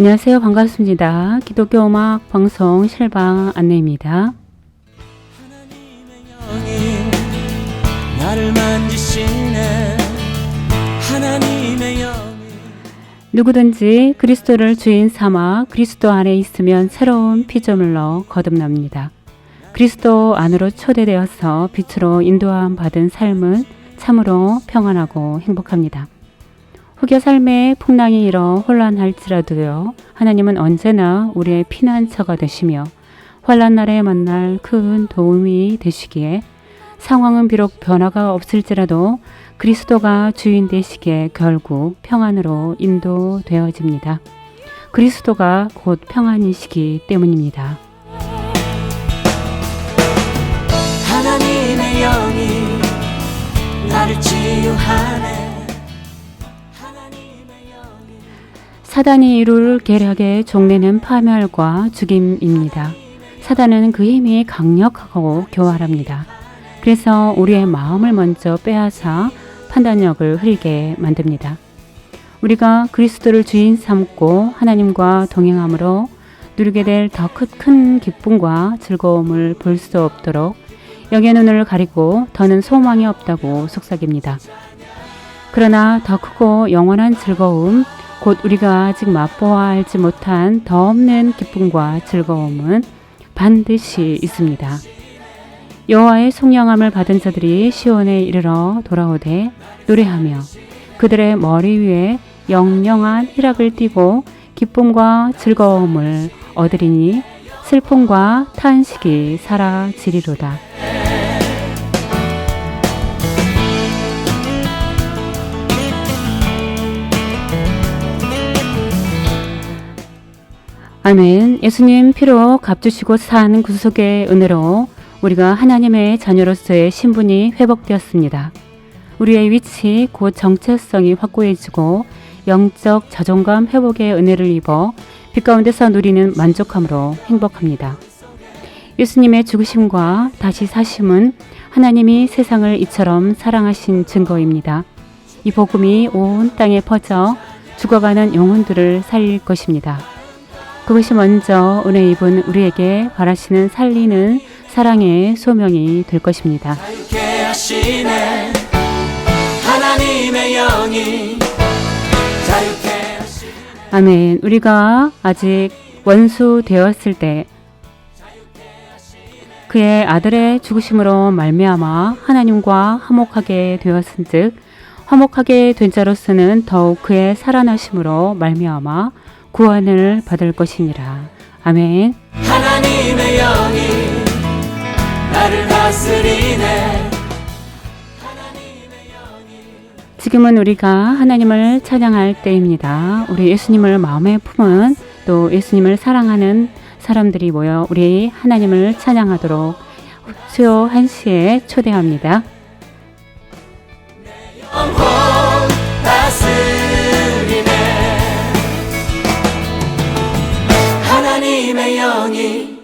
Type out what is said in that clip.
안녕하세요. 반갑습니다. 기독교 음악 방송 실방 안내입니다. 누구든지 그리스도를 주인 삼아 그리스도 안에 있으면 새로운 피조물로 거듭납니다. 그리스도 안으로 초대되어서 빛으로 인도함 받은 삶은 참으로 평안하고 행복합니다. 혹여 삶에 풍랑이 일어 혼란할지라도요, 하나님은 언제나 우리의 피난처가 되시며 환란 날에 만날 큰 도움이 되시기에 상황은 비록 변화가 없을지라도 그리스도가 주인 되시기에 결국 평안으로 인도되어집니다. 그리스도가 곧 평안이시기 때문입니다. 사단이 이룰 계략의 종래는 파멸과 죽임입니다. 사단은 그 힘이 강력하고 교활합니다. 그래서 우리의 마음을 먼저 빼앗아 판단력을 흐리게 만듭니다. 우리가 그리스도를 주인 삼고 하나님과 동행함으로 누리게 될 더 큰 기쁨과 즐거움을 볼 수 없도록 영의 눈을 가리고 더는 소망이 없다고 속삭입니다. 그러나 더 크고 영원한 즐거움, 곧 우리가 아직 맛보아 알지 못한 더 없는 기쁨과 즐거움은 반드시 있습니다. 여호와의 송영함을 받은 자들이 시온에 이르러 돌아오되 노래하며 그들의 머리 위에 영영한 희락을 띠고 기쁨과 즐거움을 얻으리니 슬픔과 탄식이 사라지리로다. 아멘. 예수님 피로 값주시고 산 구속의 은혜로 우리가 하나님의 자녀로서의 신분이 회복되었습니다. 우리의 위치 곧 정체성이 확고해지고 영적 자존감 회복의 은혜를 입어 빛 가운데서 누리는 만족함으로 행복합니다. 예수님의 죽으심과 다시 사심은 하나님이 세상을 이처럼 사랑하신 증거입니다. 이 복음이 온 땅에 퍼져 죽어가는 영혼들을 살릴 것입니다. 그것이 먼저 은혜 입은 우리에게 바라시는 살리는 사랑의 소명이 될 것입니다. 아멘. 우리가 아직 원수 되었을 때 그의 아들의 죽으심으로 말미암아 하나님과 화목하게 되었은즉 화목하게 된 자로서는 더욱 그의 살아나심으로 말미암아 구원을 받을 것이니라. 아멘. 하나님의 영이 나를 다스리네 지금은 우리가 하나님을 찬양할 때입니다. 우리 예수님을 마음에 품은 또 예수님을 사랑하는 사람들이 모여 우리 하나님을 찬양하도록 수요 1시에 초대합니다. 没有你。